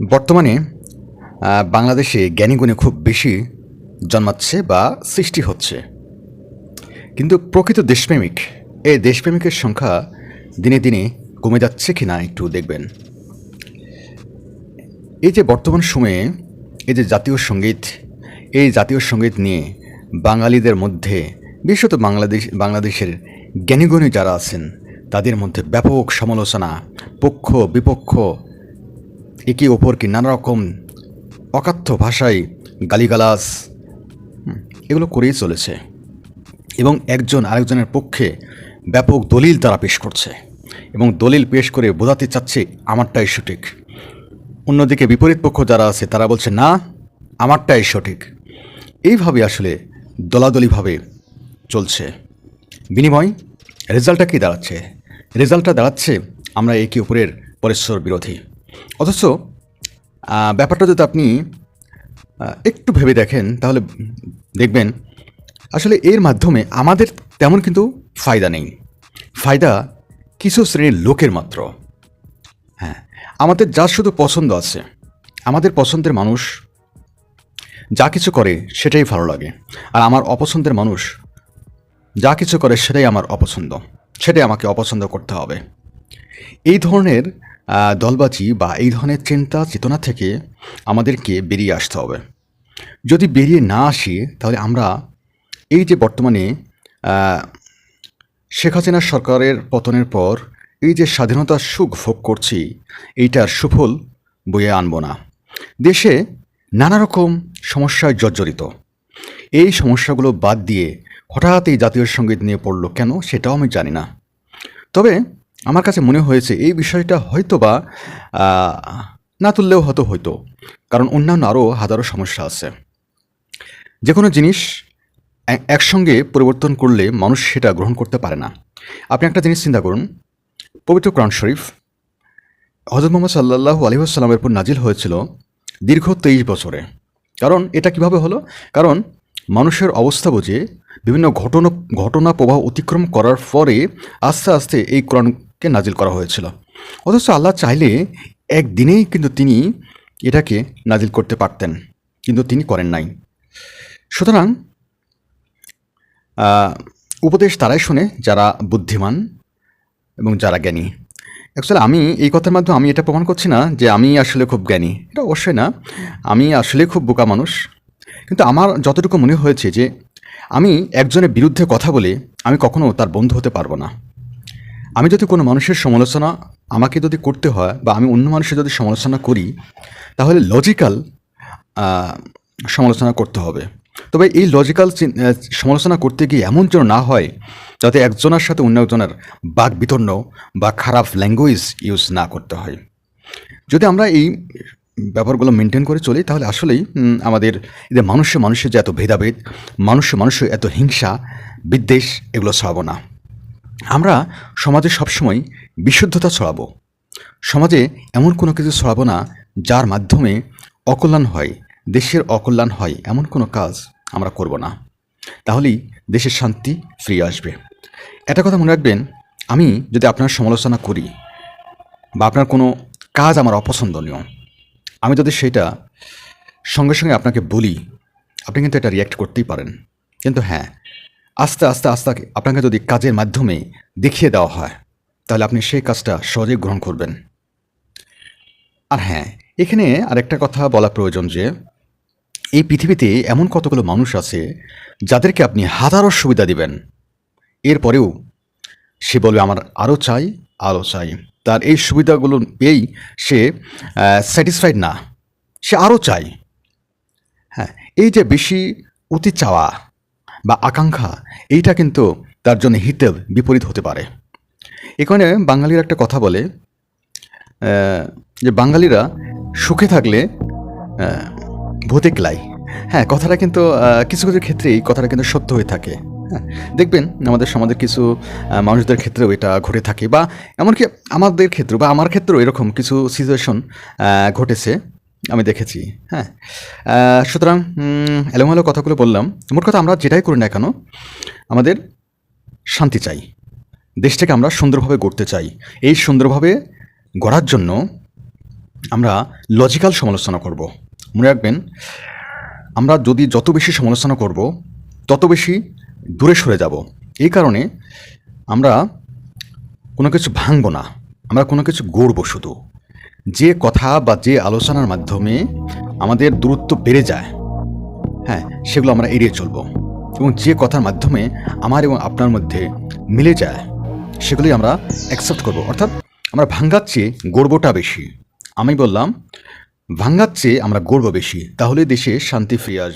বর্তমানে বাংলাদেশে জ্ঞানীগুণী খুব বেশি জন্মাচ্ছে বা সৃষ্টি হচ্ছে। কিন্তু প্রকৃত দেশপ্রেমিক এই দেশপ্রেমিকের সংখ্যা দিনে দিনে কমে যাচ্ছে কি না একটু দেখবেন। এই যে বর্তমান সময়ে, এই যে জাতীয় সংগীত, এই জাতীয় সংগীত নিয়ে বাঙালিদের মধ্যে, বিশেষত বাংলাদেশ, বাংলাদেশের জ্ঞানীগুণী যারা আছেন, তাদের মধ্যে ব্যাপক সমালোচনা পক্ষ বিপক্ষ একে অপরকে নানা রকম অকাথ্য ভাষায় গালিগালাজ হুম, এগুলো করেই চলেছে এবং একজন আরেকজনের পক্ষে ব্যাপক দলিল তারা পেশ করছে এবং দলিল পেশ করে বোঝাতে চাচ্ছে আমারটাই সঠিক। অন্যদিকে বিপরীত পক্ষ যারা আছে তারা বলছে না আমারটাই সঠিক। এইভাবে আসলে দলাদলিভাবে চলছে। বিনিময় রেজাল্টটা কী দাঁড়াচ্ছে? রেজাল্টটা দাঁড়াচ্ছে আমরা একে অপরের পরস্পর বিরোধী। অথচ ব্যাপারটা যদি আপনি একটু ভেবে দেখেন, তাহলে দেখবেন, আসলে এর মাধ্যমে আমাদের তেমন কিন্তু ফায়দা নেই। ফায়দা কিছু শ্রেণির লোকের মাত্র। হ্যাঁ আমাদের যা শুধু পছন্দ আছে, আমাদের পছন্দের মানুষ যা কিছু করে সেটাই ভালো লাগে। আর আমার অপছন্দের মানুষ যা কিছু করে সেটাই আমার অপছন্দ, সেটাই আমাকে অপছন্দ করতে হবে। এই ধরনের দলবাজি বা এই ধরনের চিন্তা চেতনা থেকে আমাদেরকে বেরিয়ে আসতে হবে। যদি বেরিয়ে না আসি, তাহলে আমরা এই যে বর্তমানে শেখ হাসিনা সরকারের পতনের পর এই যে স্বাধীনতার সুখ ভোগ করছি, এইটার সুফল বয়ে আনব না। দেশে নানা রকম সমস্যায় জর্জরিত। এই সমস্যাগুলো বাদ দিয়ে হঠাৎ এই জাতীয় সংগীত নিয়ে পড়ল কেন সেটাও আমি জানি না। তবে আমার কাছে মনে হয়েছে এই বিষয়টা হয়তো বা না তুললেও হয়তো হয়তো। কারণ অন্যান্য আরও হাজারো সমস্যা আছে। যে কোনো জিনিস একসঙ্গে পরিবর্তন করলে মানুষ সেটা গ্রহণ করতে পারে না। আপনি একটা জিনিস চিন্তা করুন। পবিত্র কোরআন শরীফ হজরত মোহাম্মদ সাল্লাহু আলহিহাস্লামের উপর নাজিল হয়েছিল দীর্ঘ তেইশ বছরে। কারণ এটা কীভাবে হলো? কারণ মানুষের অবস্থা বুঝে বিভিন্ন ঘটনা ঘটনা প্রবাহ অতিক্রম করার পরে আস্তে আস্তে এই কোরআনকে নাজিল করা হয়েছিল। অথচ আল্লাহ চাইলে একদিনেই কিন্তু তিনি এটাকে নাজিল করতে পারতেন, কিন্তু তিনি করেন নাই। সুতরাং উপদেশ তারাই শোনে যারা বুদ্ধিমান এবং যারা জ্ঞানী। অ্যাকচুয়ালি আমি এই কথার মাধ্যমে আমি এটা প্রমাণ করছি না যে আমি আসলে খুব জ্ঞানী। এটা অবশ্যই না। আমি আসলে খুব বোকা মানুষ। কিন্তু আমার যতটুকু মনে হয়েছে যে আমি একজনের বিরুদ্ধে কথা বলে আমি কখনও তার বন্ধু হতে পারব না। আমি যদি কোনো মানুষের সমালোচনা আমাকে যদি করতে হয় বা আমি অন্য মানুষের যদি সমালোচনা করি, তাহলে লজিক্যাল সমালোচনা করতে হবে। তবে এই লজিক্যাল সমালোচনা করতে গিয়ে এমন যেন না হয় যাতে একজনের সাথে অন্য একজনের বাক বিতর্ণ বা খারাপ ল্যাঙ্গুয়েজ ইউজ না করতে হয়। যদি আমরা এই ব্যাপারগুলো মেনটেন করে চলি, তাহলে আসলেই আমাদের এদের মানুষে মানুষের যে এত ভেদাভেদ, মানুষে মানুষের এত হিংসা, বিদ্বেষ, এগুলো ছড়াবো না। আমরা সমাজে সবসময় বিশুদ্ধতা ছড়াবো। সমাজে এমন কোনো কিছু ছড়াবো না যার মাধ্যমে অকল্যাণ হয়, দেশের অকল্যাণ হয় এমন কোনো কাজ আমরা করব না। তাহলেই দেশের শান্তি ফিরে আসবে। একটা কথা মনে রাখবেন, আমি যদি আপনার সমালোচনা করি বা আপনার কোনো কাজ আমার অপছন্দনীয়, আমি যদি সেটা সঙ্গে সঙ্গে আপনাকে বলি, আপনি কিন্তু এটা রিয়্যাক্ট করতেই পারেন। কিন্তু হ্যাঁ আস্তে আস্তে আস্তে আপনাকে যদি কাজের মাধ্যমে দেখিয়ে দেওয়া হয়, তাহলে আপনি সেই কাজটা সহজে গ্রহণ করবেন। আর হ্যাঁ এখানে আরেকটা কথা বলা প্রয়োজন যে, এই পৃথিবীতে এমন কতগুলো মানুষ আছে, যাদেরকে আপনি হাজারো সুবিধা দিবেন। এরপরেও সে বলবে, আমার আরও চাই আরও চাই। তার এই সুবিধাগুলো পেয়েই সে স্যাটিসফাইড না, সে আরও চাই। হ্যাঁ এই যে বেশি অতি চাওয়া বা আকাঙ্ক্ষা, এইটা কিন্তু তার জন্য হিতের বিপরীত হতে পারে। এখানে বাঙালির একটা কথা বলে যে বাঙালিরা সুখে থাকলে ভূতে ক্লাই হ্যাঁ কথাটা কিন্তু কিছু কিছু ক্ষেত্রে এই কথাটা কিন্তু সত্য হয়ে থাকে। হ্যাঁ দেখবেন আমাদের সমাজের কিছু মানুষদের ক্ষেত্রেও এটা ঘটে থাকে বা এমনকি আমাদের ক্ষেত্রে বা আমার ক্ষেত্রেও এরকম কিছু সিচুয়েশন ঘটেছে। আমি দেখেছি হ্যাঁ। সুতরাং এলোমেলো কথাগুলো বললাম। মোট কথা আমরা যেটাই করি না কেন, আমাদের শান্তি চাই। দেশটাকে আমরা সুন্দরভাবে গড়তে চাই। এই সুন্দরভাবে গড়ার জন্য আমরা লজিক্যাল সমালোচনা করব। মনে রাখবেন, আমরা যদি যত বেশি সমালোচনা করব, তত বেশি দূরে সরে যাব। এই কারণে আমরা কোনো কিছু ভাঙব না। আমরা কোনো কিছু গড়ব শুধু। যে কথা বা যে আলোচনার মাধ্যমে আমাদের দূরত্ব বেড়ে যায় হ্যাঁ সেগুলো আমরা এড়িয়ে চলব। এবং যে কথার মাধ্যমে আমার এবং আপনার মধ্যে মিলে যায়, সেগুলোই আমরা অ্যাকসেপ্ট করব। অর্থাৎ আমরা ভাঙ্গার চেয়ে গর্বটা বেশি। আমি বললাম, ভাঙ্গার চেয়ে আমরা গর্ব বেশি। তাহলে দেশে শান্তি ফিরে আসবে।